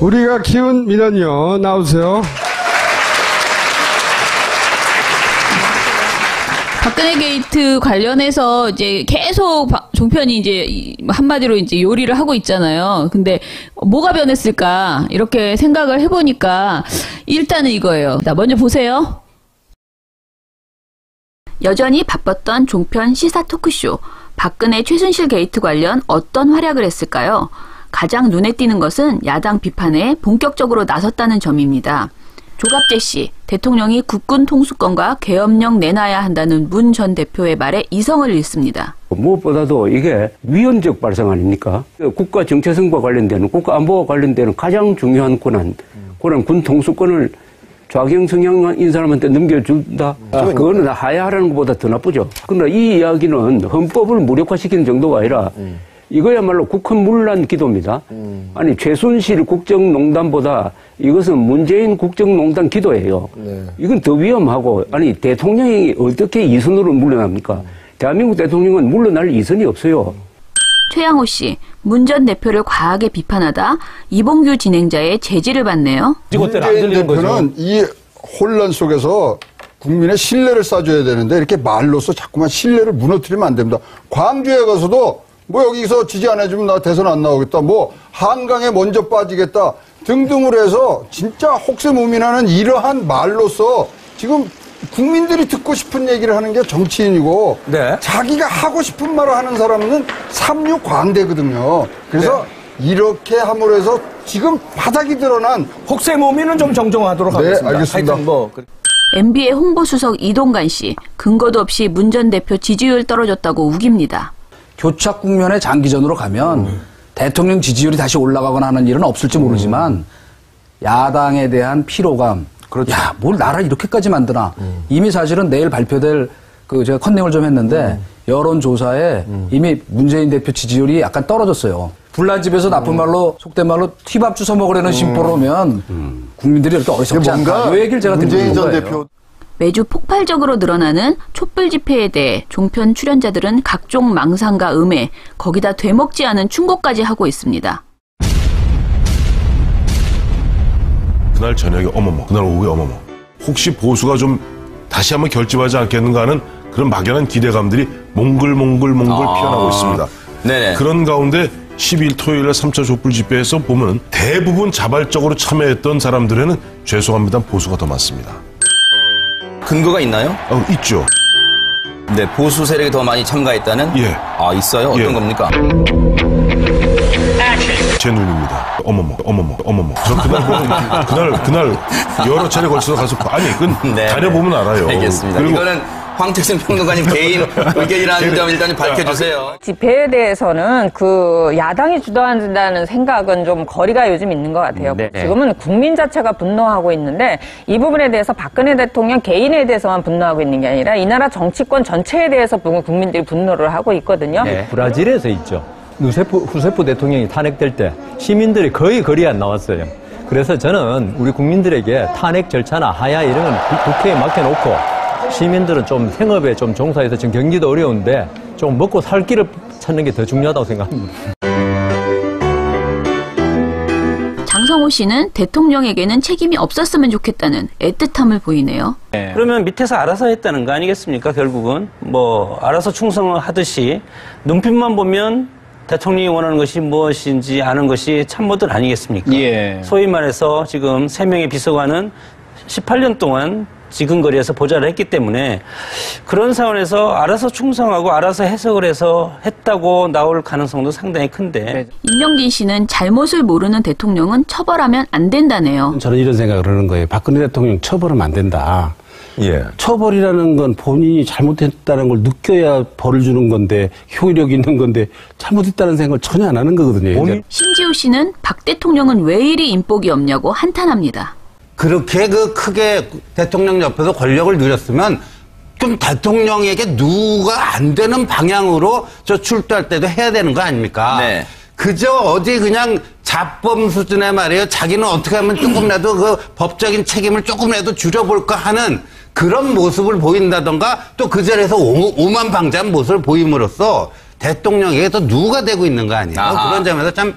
우리가 키운 민원요 나오세요. 박근혜 게이트 관련해서 이제 계속 박- 종편이 이제 이- 한마디로 이제 요리를 하고 있잖아요. 근데 뭐가 변했을까 이렇게 생각을 해보니까 일단은 이거예요. 자, 먼저 보세요. 여전히 바빴던 종편 시사 토크쇼 박근혜 최순실 게이트 관련 어떤 활약을 했을까요? 가장 눈에 띄는 것은 야당 비판에 본격적으로 나섰다는 점입니다. 조갑재 씨, 대통령이 국군 통수권과 계엄령 내놔야 한다는 문 전 대표의 말에 이성을 잃습니다. 무엇보다도 이게 위헌적 발상 아닙니까? 국가 정체성과 관련되는 국가 안보와 관련되는 가장 중요한 권한, 권한 군 통수권을 좌경 성향인 사람한테 넘겨준다. 아, 그거는 하야하라는 것보다 더 나쁘죠. 그러나 이 이야기는 헌법을 무력화시키는 정도가 아니라 이거야말로 국헌 문란 기도입니다. 아니 최순실 국정농단보다 이것은 문재인 국정농단 기도예요. 이건 더 위험하고 아니 대통령이 어떻게 이선으로 물러납니까? 대한민국 대통령은 물러날 이선이 없어요. 최양호 씨, 문 전 대표를 과하게 비판하다 이봉규 진행자의 제지를 받네요. 문재인 대표는 이 혼란 속에서 국민의 신뢰를 쌓아줘야 되는데 이렇게 말로써 자꾸만 신뢰를 무너뜨리면 안 됩니다. 광주에 가서도 뭐 여기서 지지 안 해주면 나 대선 안 나오겠다. 뭐 한강에 먼저 빠지겠다 등등을 해서 진짜 혹세무민하는 이러한 말로써 지금 국민들이 듣고 싶은 얘기를 하는 게 정치인이고 네. 자기가 하고 싶은 말을 하는 사람은 삼류 광대거든요. 그래서 이렇게 함으로 해서 지금 바닥이 드러난 혹세무민은 좀 정정하도록 네, 하겠습니다. 알겠습니다. 하여튼 뭐 그- MB의 홍보수석 이동관 씨, 근거도 없이 문 전 대표 지지율 떨어졌다고 우깁니다. 교착 국면의 장기전으로 가면 대통령 지지율이 다시 올라가거나 하는 일은 없을지 모르지만 야당에 대한 피로감. 야, 뭘 나라 이렇게까지 만드나. 이미 사실은 내일 발표될 그 제가 컨닝을 좀 했는데 여론조사에 이미 문재인 대표 지지율이 약간 떨어졌어요. 불난 집에서 나쁜 말로 속된 말로 튀밥 주워 먹으려는 심보로면 국민들이 이렇게 어리석지 않다. 이 얘기를 제가 드리는 전 거예요. 대표 매주 폭발적으로 늘어나는 촛불 집회에 대해 종편 출연자들은 각종 망상과 음해, 거기다 되먹지 않은 충고까지 하고 있습니다. 그날 저녁에 어머머, 그날 오후에 어머머. 혹시 보수가 좀 다시 한번 결집하지 않겠는가 하는 그런 막연한 기대감들이 몽글몽글몽글 피어나고 있습니다. 네네. 그런 가운데 12일 토요일에 3차 촛불 집회에서 보면 대부분 자발적으로 참여했던 사람들에는 죄송합니다 보수가 더 많습니다. 근거가 있나요? 어, 있죠. 네, 보수 세력이 더 많이 참가했다는? 예. 아, 있어요? 어떤 예. 겁니까? 제 눈입니다. 어머머, 어머머, 어머머. 저 그날, 보면 그날, 그날 여러 차례 걸쳐서 가서, 아니, 그건 네. 다녀보면 알아요. 알겠습니다. 그리고 이거는 황태승 평론가님 개인 의견이라는 점 일단 밝혀주세요. 집회에 대해서는 그 야당이 주도한다는 생각은 좀 거리가 요즘 있는 것 같아요. 네. 지금은 국민 자체가 분노하고 있는데 이 부분에 대해서 박근혜 대통령 개인에 대해서만 분노하고 있는 게 아니라 이 나라 정치권 전체에 대해서 국민들이 분노를 하고 있거든요. 네. 브라질에서 있죠. 누세프, 후세프 대통령이 탄핵될 때 시민들이 거의 거리에 안 나왔어요. 그래서 저는 우리 국민들에게 탄핵 절차나 하야 이런 건 국- 국회에 맡겨놓고 시민들은 좀 생업에 좀 종사해서 지금 경기도 어려운데 좀 먹고 살 길을 찾는 게 더 중요하다고 생각합니다. 장성호 씨는 대통령에게는 책임이 없었으면 좋겠다는 애틋함을 보이네요. 그러면 밑에서 알아서 했다는 거 아니겠습니까? 결국은 뭐 알아서 충성을 하듯이 눈빛만 보면 대통령이 원하는 것이 무엇인지 아는 것이 참모들 아니겠습니까? 예. 소위 말해서 지금 세 명의 비서관은 18년 동안 지근거리에서 보좌를 했기 때문에 그런 상황에서 알아서 충성하고 알아서 해석을 해서 했다고 나올 가능성도 상당히 큰데 임명진 씨는 잘못을 모르는 대통령은 처벌하면 안 된다네요. 저는 이런 생각을 하는 거예요. 박근혜 대통령 처벌하면 안 된다. 예. 처벌이라는 건 본인이 잘못했다는 걸 느껴야 벌을 주는 건데 효력 있는 건데 잘못했다는 생각을 전혀 안 하는 거거든요. 이제. 신지호 씨는 박 대통령은 왜 이리 인복이 없냐고 한탄합니다. 그렇게 그 크게 대통령 옆에서 권력을 누렸으면 좀 대통령에게 누가 안 되는 방향으로 저 출두할 때도 해야 되는 거 아닙니까? 네. 그저 어디 그냥 자범 수준의 말이에요. 자기는 어떻게 하면 조금이라도 그 법적인 책임을 조금이라도 줄여볼까 하는 그런 모습을 보인다던가 또 그 자리에서 오, 오만방자한 모습을 보임으로써 대통령에게 또 누가 되고 있는 거 아니에요. 아하. 그런 점에서 참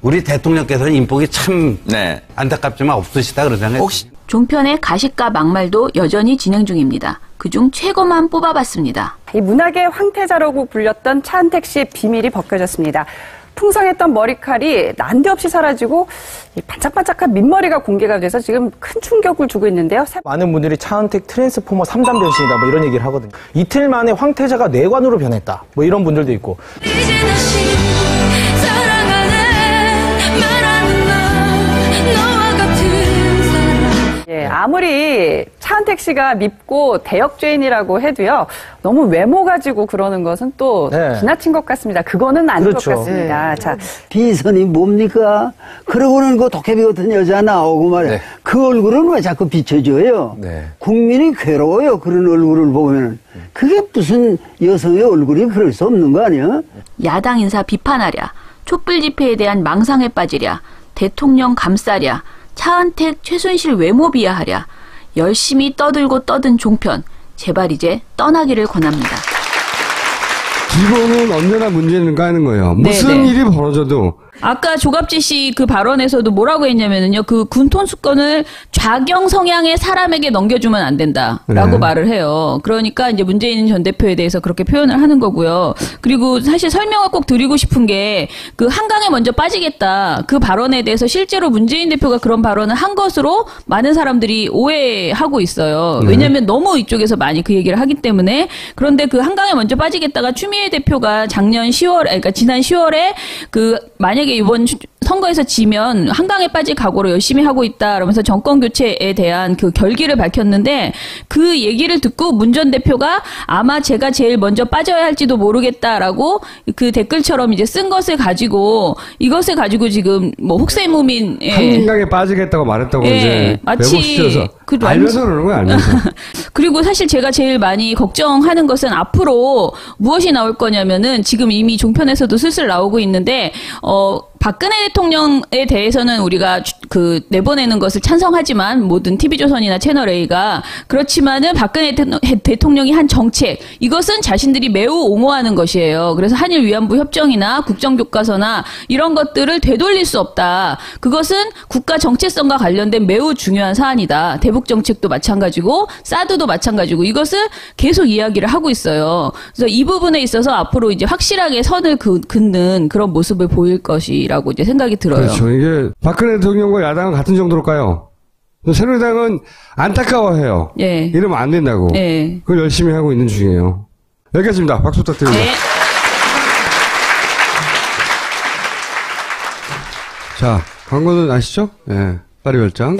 우리 대통령께서는 인복이 참 네. 안타깝지만 없으시다 생각이 혹시 종편의 가식과 막말도 여전히 진행 중입니다. 그중 최고만 뽑아봤습니다. 이 문학의 황태자라고 불렸던 차은택 씨의 비밀이 벗겨졌습니다. 풍성했던 머리칼이 난데없이 사라지고 이 반짝반짝한 민머리가 공개가 돼서 지금 큰 충격을 주고 있는데요. 세- 많은 분들이 차은택 트랜스포머 3단 변신이다 뭐 이런 얘기를 하거든요. 이틀 만에 황태자가 뇌관으로 변했다. 뭐 이런 분들도 있고. 예, 아무리 차은택 씨가 밉고 대역죄인이라고 해도요. 너무 외모 가지고 그러는 것은 또 네. 지나친 것 같습니다. 그거는 아닌 그렇죠. 것 같습니다. 자, 비선이 뭡니까? 그러고는 그 도깨비 같은 여자 나오고 말이야. 그 얼굴은 왜 자꾸 비춰줘요? 국민이 괴로워요. 그런 얼굴을 보면. 그게 무슨 여성의 얼굴이 그럴 수 없는 거 아니야? 야당 인사 비판하랴, 촛불 집회에 대한 망상에 빠지랴, 대통령 감싸랴, 차은택, 최순실 외모 비하하랴, 열심히 떠들고 떠든 종편, 제발 이제 떠나기를 권합니다. 기본은 언제나 문제는가 하는 거예요. 무슨 네, 네. 일이 벌어져도 아까 조갑지 씨 그 발언에서도 뭐라고 했냐면은요, 그 군톤 수권을 좌경 성향의 사람에게 넘겨주면 안 된다라고 네. 말을 해요. 그러니까 이제 문재인 전 대표에 대해서 그렇게 표현을 하는 거고요. 그리고 사실 설명을 꼭 드리고 싶은 게 그 한강에 먼저 빠지겠다 그 발언에 대해서 실제로 문재인 대표가 그런 발언을 한 것으로 많은 사람들이 오해하고 있어요. 네. 왜냐하면 너무 이쪽에서 많이 그 얘기를 하기 때문에 그런데 그 한강에 먼저 빠지겠다가 추미애 대표가 작년 10월, 그러니까 지난 10월에 그 만약에 이번 추- 선거에서 지면 한강에 빠질 각오로 열심히 하고 있다. 그러면서 정권 교체에 대한 그 결기를 밝혔는데 그 얘기를 듣고 문 전 대표가 아마 제가 제일 먼저 빠져야 할지도 모르겠다라고 그 댓글처럼 이제 쓴 것을 가지고 이것을 가지고 지금 뭐 혹세무민 예. 한강에 빠지겠다고 말했다고 예, 이제 마치 그 알면서 그러는 거야 알면서. 그리고 사실 제가 제일 많이 걱정하는 것은 앞으로 무엇이 나올 거냐면은 지금 이미 종편에서도 슬슬 나오고 있는데 어 박근혜 대통령에 대해서는 우리가 주- 그 내보내는 것을 찬성하지만 모든 TV조선이나 채널 A가 그렇지만은 박근혜 대통령이 한 정책 이것은 자신들이 매우 옹호하는 것이에요. 그래서 한일 위안부 협정이나 국정교과서나 이런 것들을 되돌릴 수 없다. 그것은 국가 정체성과 관련된 매우 중요한 사안이다. 대북 정책도 마찬가지고 사드도 마찬가지고 이것을 계속 이야기를 하고 있어요. 그래서 이 부분에 있어서 앞으로 이제 확실하게 선을 그, 긋는 그런 모습을 보일 것이 라고 이제 생각이 들어요. 그렇죠. 이게 박근혜 대통령과 야당은 같은 정도일까요? 새누리당은 안타까워해요. 예. 이러면 안 된다고. 예. 그걸 열심히 하고 있는 중이에요. 여기까지입니다. 박수 부탁드립니다. 네. 자, 광고는 아시죠? 예. 파리 별장.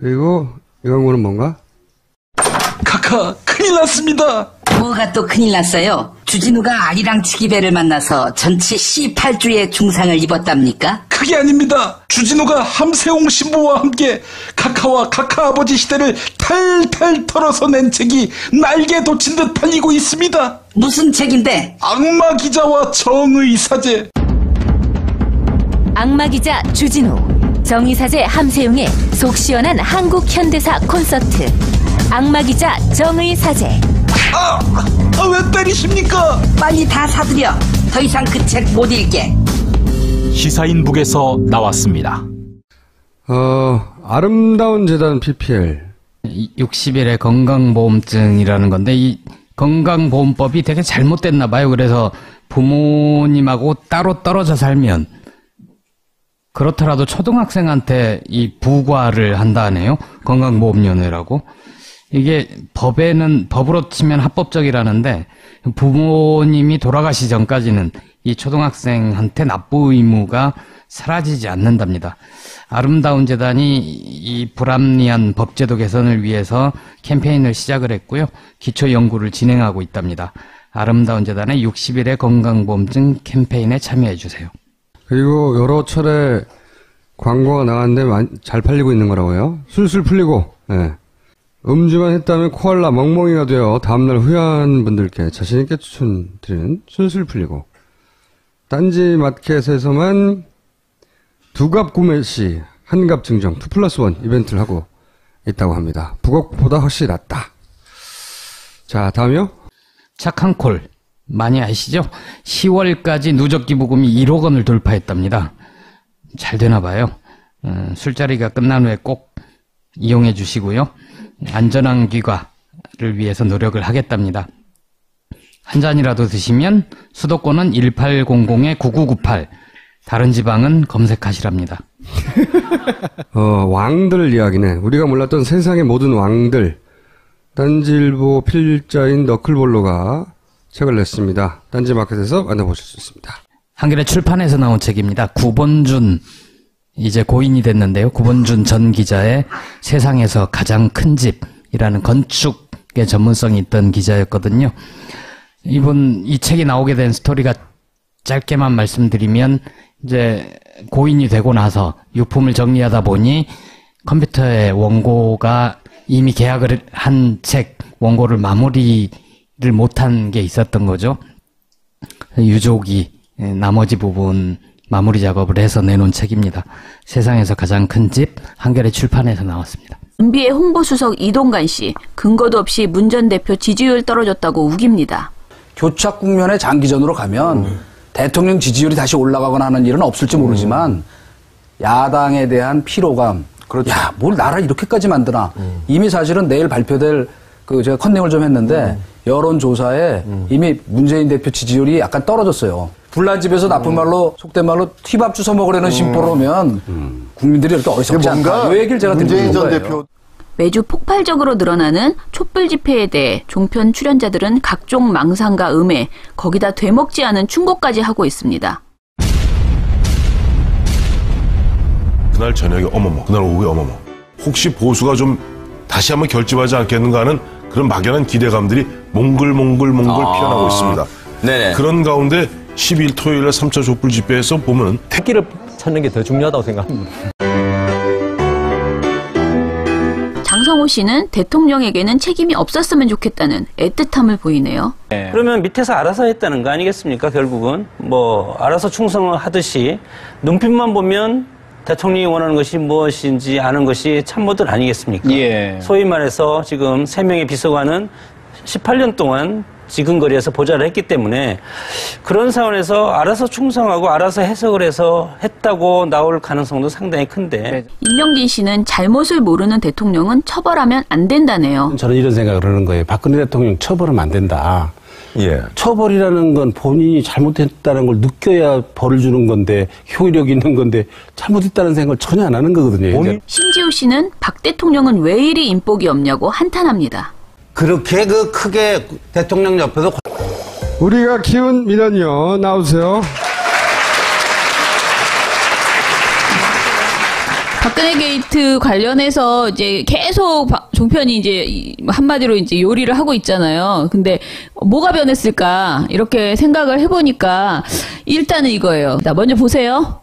그리고 이 광고는 뭔가? 카카 큰일 났습니다. 뭐가 또 큰일 났어요? 주진우가 아리랑 치기배를 만나서 전치 C8주의 중상을 입었답니까? 그게 아닙니다. 주진우가 함세홍 신부와 함께 카카와 카카 아버지 시대를 탈탈 털어서 낸 책이 날개 돋친 듯 팔리고 있습니다. 무슨 책인데? 악마 기자와 정의 사제. 악마 기자 주진우, 정의사제 함세용의 속 시원한 한국 현대사 콘서트. 악마 기자 정의사제. 아, 아, 왜 때리십니까? 빨리 다 사들여. 더 이상 그 책 못 읽게. 시사인 북에서 나왔습니다. 어, 아름다운 재단 PPL. 60일의 건강보험증이라는 건데 이 건강보험법이 되게 잘못됐나 봐요. 그래서 부모님하고 따로 떨어져 살면 그렇더라도 초등학생한테 이 부과를 한다네요. 건강보험연회라고. 이게 법에는 법으로 치면 합법적이라는데 부모님이 돌아가시 전까지는 이 초등학생한테 납부 의무가 사라지지 않는답니다. 아름다운 재단이 이 불합리한 법제도 개선을 위해서 캠페인을 시작을 했고요. 기초 연구를 진행하고 있답니다. 아름다운 재단의 60일의 건강보험증 캠페인에 참여해 주세요. 그리고 여러 차례 광고가 나왔는데 많- 잘 팔리고 있는 거라고요. 술술 풀리고, 예. 음주만 했다면 코알라 멍멍이가 되어 다음날 후회한 분들께 자신있게 추천드리는 술술 풀리고. 딴지 마켓에서만 두 갑 구매 시 한 갑 증정 2 플러스 1 이벤트를 하고 있다고 합니다. 북옥보다 훨씬 낫다. 자, 다음이요. 착한 콜 많이 아시죠? 10월까지 누적 기부금이 1억 원을 돌파했답니다. 잘 되나 봐요. 음, 술자리가 끝난 후에 꼭 이용해 주시고요. 안전한 귀가를 위해서 노력을 하겠답니다. 한 잔이라도 드시면 수도권은 1800-9998 다른 지방은 검색하시랍니다. 어, 왕들 이야기네. 우리가 몰랐던 세상의 모든 왕들. 딴지일보 필자인 너클볼로가 책을 냈습니다. 딴지 마켓에서 만나보실 수 있습니다. 한겨레 출판에서 나온 책입니다. 구본준 이제 고인이 됐는데요. 구본준 전 기자의 세상에서 가장 큰 집이라는 건축의 전문성이 있던 기자였거든요. 이분 이 책이 나오게 된 스토리가 짧게만 말씀드리면 이제 고인이 되고 나서 유품을 정리하다 보니 컴퓨터의 원고가 이미 계약을 한 책 원고를 마무리 를 못한 게 있었던 거죠. 유족이 예, 나머지 부분 마무리 작업을 해서 내놓은 책입니다. 세상에서 가장 큰 집 한겨레 출판에서 나왔습니다. MB의 홍보수석 이동관 씨 근거도 없이 문 전 대표 지지율 떨어졌다고 우깁니다. 교착 국면의 장기전으로 가면 대통령 지지율이 다시 올라가거나 하는 일은 없을지 모르지만 야당에 대한 피로감. 야, 뭘 나라를 이렇게까지 만드나. 이미 사실은 내일 발표될 그 제가 컨닝을 좀 했는데 여론조사에 이미 문재인 대표 지지율이 약간 떨어졌어요. 불난 집에서 나쁜 말로 속된 말로 튀밥 주워 먹으려는 심보로면 국민들이 이렇게 어리석지 않다. 이 얘기를 제가 드리는 거예요. 매주 폭발적으로 늘어나는 촛불 집회에 대해 종편 출연자들은 각종 망상과 음해, 거기다 되먹지 않은 충고까지 하고 있습니다. 그날 저녁에 어머머, 그날 오후에 어머머. 혹시 보수가 좀 다시 한번 결집하지 않겠는가 하는 그런 막연한 기대감들이 몽글몽글몽글 아. 피어나고 있습니다. 네네. 그런 가운데 12일 토요일에 3차 촛불 집회에서 보면 택기를 찾는 게 더 중요하다고 생각합니다. 장성호 씨는 대통령에게는 책임이 없었으면 좋겠다는 애틋함을 보이네요. 그러면 밑에서 알아서 했다는 거 아니겠습니까? 결국은 뭐 알아서 충성을 하듯이 눈빛만 보면 대통령이 원하는 것이 무엇인지 아는 것이 참모들 아니겠습니까? 소위 말해서 지금 세 명의 비서관은 18년 동안 지근거리에서 보좌를 했기 때문에 그런 상황에서 알아서 충성하고 알아서 해석을 해서 했다고 나올 가능성도 상당히 큰데 임명진 씨는 잘못을 모르는 대통령은 처벌하면 안 된다네요. 저는 이런 생각을 하는 거예요. 박근혜 대통령 처벌하면 안 된다. 예. 처벌이라는 건 본인이 잘못했다는 걸 느껴야 벌을 주는 건데 효력 있는 건데 잘못했다는 생각을 전혀 안 하는 거거든요. 현재. 신지호 씨는 박 대통령은 왜 이리 인복이 없냐고 한탄합니다. 그렇게 그 크게 대통령 옆에서 우리가 키운 민원이요. 나오세요. 박근혜 게이트 관련해서 이제 계속 박- 종편이 이제 이- 한마디로 이제 요리를 하고 있잖아요. 근데 뭐가 변했을까 이렇게 생각을 해보니까 일단은 이거예요. 자, 먼저 보세요.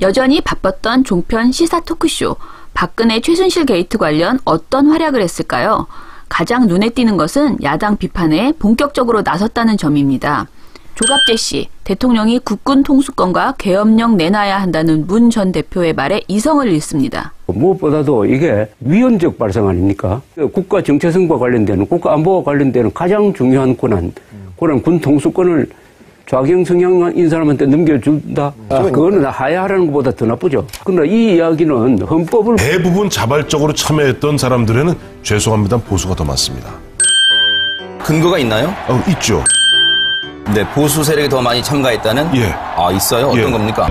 여전히 바빴던 종편 시사 토크쇼. 박근혜 최순실 게이트 관련 어떤 활약을 했을까요? 가장 눈에 띄는 것은 야당 비판에 본격적으로 나섰다는 점입니다. 조갑재 씨, 대통령이 국군 통수권과 계엄령 내놔야 한다는 문 전 대표의 말에 이성을 잃습니다. 무엇보다도 이게 위헌적 발상 아닙니까? 그 국가 정체성과 관련되는 국가 안보와 관련되는 가장 중요한 권한, 권한 군 통수권을 좌경 성향인 인 사람한테 넘겨준다. 아, 그거는 하야하라는 것보다 더 나쁘죠. 그러나 이 이야기는 헌법을 대부분 자발적으로 참여했던 사람들에는 죄송합니다 보수가 더 많습니다. 근거가 있나요? 어, 있죠. 네, 보수 세력이 더 많이 참가했다는? 예. 아, 있어요? 어떤 예. 겁니까?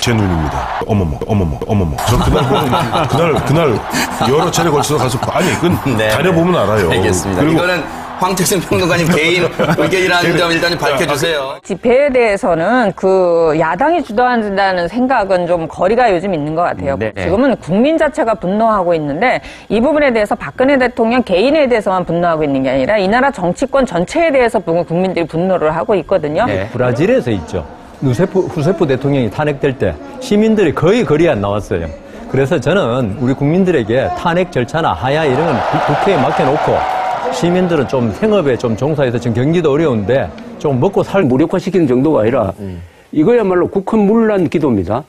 제 눈입니다. 어머머, 어머머, 어머머. 저 그날 그날, 그날 여러 차례 걸쳐서 가서, 아니, 그건 네, 다녀보면 네. 알아요. 알겠습니다. 그리고 이거는 황태승 평론가님 개인 의견이라는 점 일단 밝혀주세요. 집회에 대해서는 그 야당이 주도한다는 생각은 좀 거리가 요즘 있는 것 같아요. 네. 지금은 국민 자체가 분노하고 있는데 이 부분에 대해서 박근혜 대통령 개인에 대해서만 분노하고 있는 게 아니라 이 나라 정치권 전체에 대해서 부- 국민들이 분노를 하고 있거든요. 네. 브라질에서 있죠. 누세프, 후세프 대통령이 탄핵될 때 시민들이 거의 거리에 안 나왔어요. 그래서 저는 우리 국민들에게 탄핵 절차나 하야 이런 건 국회에 맡겨놓고 시민들은 좀 생업에 좀 종사해서 지금 경기도 어려운데 좀 먹고 살 무력화시키는 정도가 아니라 음. 이거야말로 국헌문란 기도입니다.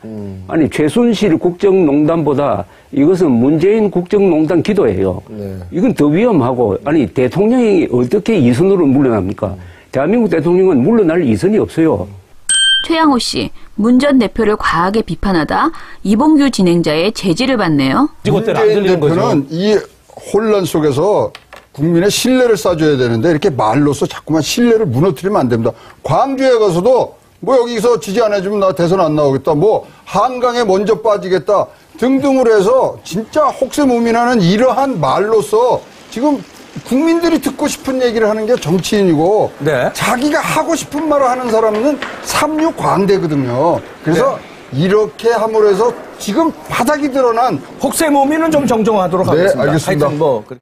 아니 최순실 국정농단보다 이것은 문재인 국정농단 기도예요. 네. 이건 더 위험하고 아니 대통령이 어떻게 이선으로 물러납니까? 대한민국 대통령은 물러날 이선이 없어요. 최양호 씨, 문 전 대표를 과하게 비판하다 이봉규 진행자의 제지를 받네요. 문재인 대표는 이 혼란 속에서 국민의 신뢰를 쌓아줘야 되는데 이렇게 말로써 자꾸만 신뢰를 무너뜨리면 안 됩니다. 광주에 가서도 뭐 여기서 지지 안 해주면 나 대선 안 나오겠다. 뭐 한강에 먼저 빠지겠다. 등등으로 해서 진짜 혹세무민하는 이러한 말로써 지금 국민들이 듣고 싶은 얘기를 하는 게 정치인이고 자기가 하고 싶은 말을 하는 사람은 삼류 광대거든요. 그래서 이렇게 함으로 해서 지금 바닥이 드러난 혹세무민은 좀 정정하도록 네, 하겠습니다. 알겠습니다. 뭐 그-